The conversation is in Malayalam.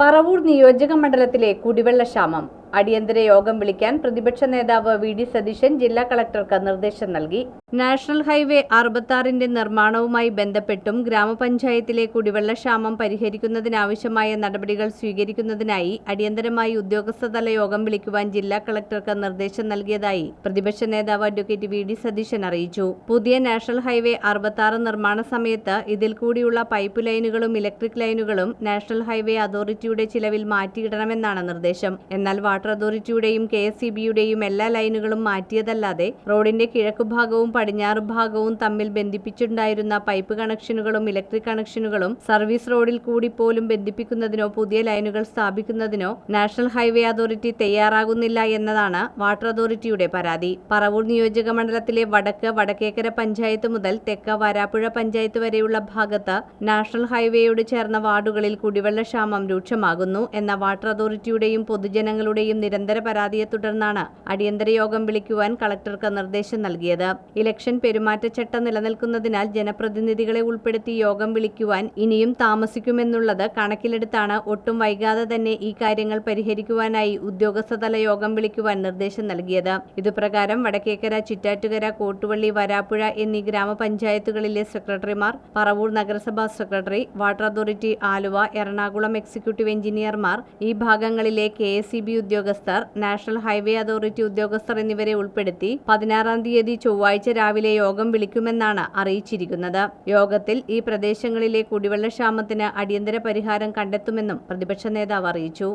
പറവൂർ നിയോജക മണ്ഡലത്തിലെ കുടിവെള്ളക്ഷാമം അടിയന്തര യോഗം വിളിക്കാൻ പ്രതിപക്ഷ നേതാവ് വി ഡി സതീശൻ ജില്ലാ കളക്ടർക്ക് നിർദ്ദേശം നൽകി. നാഷണൽ ഹൈവേ അറുപത്താറിന്റെ നിർമ്മാണവുമായി ബന്ധപ്പെട്ടും ഗ്രാമപഞ്ചായത്തിലെ കുടിവെള്ള കുടിവെള്ളക്ഷാമം പരിഹരിക്കുന്നതിനാവശ്യമായ നടപടികൾ സ്വീകരിക്കുന്നതിനായി അടിയന്തരമായി ഉദ്യോഗസ്ഥതല യോഗം വിളിക്കുവാൻ ജില്ലാ കളക്ടർക്ക് നിർദ്ദേശം നൽകിയതായി പ്രതിപക്ഷ നേതാവ് അഡ്വക്കേറ്റ് വി ഡി സതീശൻ അറിയിച്ചു. പുതിയ നാഷണൽ ഹൈവേ അറുപത്താറ് നിർമ്മാണ സമയത്ത് ഇതിൽ കൂടിയുള്ള പൈപ്പ് ലൈനുകളും ഇലക്ട്രിക് ലൈനുകളും നാഷണൽ ഹൈവേ അതോറിറ്റിയുടെ ചിലവിൽ മാറ്റിയിടണമെന്നാണ് നിർദ്ദേശം. എന്നാൽ വാട്ടർ അതോറിറ്റിയുടെയും കെ എസ് ബിയുടെയും എല്ലാ ലൈനുകളും മാറ്റിയതല്ലാതെ റോഡിന്റെ കിഴക്കുഭാഗവും പടിഞ്ഞാറ് ഭാഗവും തമ്മിൽ ബന്ധിപ്പിച്ചിട്ടുണ്ടായിരുന്ന പൈപ്പ് കണക്ഷനുകളും ഇലക്ട്രിക് കണക്ഷനുകളും സർവീസ് റോഡിൽ കൂടി പോലും ബന്ധിപ്പിക്കുന്നതിനോ പുതിയ ലൈനുകൾ സ്ഥാപിക്കുന്നതിനോ നാഷണൽ ഹൈവേ അതോറിറ്റി തയ്യാറാകുന്നില്ല എന്നതാണ് വാട്ടർ അതോറിറ്റിയുടെ പരാതി. പറവൂർ നിയോജക മണ്ഡലത്തിലെ വടക്ക് വടക്കേക്കര പഞ്ചായത്ത് മുതൽ തെക്ക വരാപ്പുഴ പഞ്ചായത്ത് വരെയുള്ള ഭാഗത്ത് നാഷണൽ ഹൈവേയോട് ചേർന്ന വാർഡുകളിൽ കുടിവെള്ളക്ഷാമം രൂക്ഷമാകുന്നു എന്ന വാട്ടർ അതോറിറ്റിയുടെയും പൊതുജനങ്ങളുടെയും നിരന്തര പരാതിയെ തുടർന്നാണ് അടിയന്തര യോഗം വിളിക്കുവാൻ കളക്ടർക്ക് നിർദ്ദേശം നൽകിയത്. ഇലക്ഷൻ പെരുമാറ്റച്ചട്ടം നിലനിൽക്കുന്നതിനാൽ ജനപ്രതിനിധികളെ ഉൾപ്പെടുത്തി യോഗം വിളിക്കുവാൻ ഇനിയും താമസിക്കുമെന്നുള്ളത് കണക്കിലെടുത്താണ് ഒട്ടും വൈകാതെ തന്നെ ഈ കാര്യങ്ങൾ പരിഹരിക്കുവാനായി ഉദ്യോഗസ്ഥതല യോഗം വിളിക്കുവാൻ നിർദ്ദേശം നൽകിയത്. ഇതുപ്രകാരം വടക്കേക്കര ചിറ്റാറ്റുകര കോട്ടുവള്ളി വരാപ്പുഴ എന്നീ ഗ്രാമപഞ്ചായത്തുകളിലെ സെക്രട്ടറിമാർ പറവൂർ നഗരസഭാ secretary water authority Aluva Ernakulam executive എഞ്ചിനീയർമാർ ഈ ഭാഗങ്ങളിലെ കെ എസ് ഉദ്യോഗസ്ഥർ നാഷണൽ ഹൈവേ അതോറിറ്റി ഉദ്യോഗസ്ഥർ എന്നിവരെ ഉൾപ്പെടുത്തി പതിനാറാം തീയതി ചൊവ്വാഴ്ച രാവിലെ യോഗം വിളിക്കുമെന്നാണ് അറിയിച്ചിരിക്കുന്നത്. യോഗത്തിൽ ഈ പ്രദേശങ്ങളിലെ കുടിവെള്ളക്ഷാമത്തിന് അടിയന്തര പരിഹാരം കണ്ടെത്തുമെന്നും പ്രതിപക്ഷ നേതാവ് അറിയിച്ചു.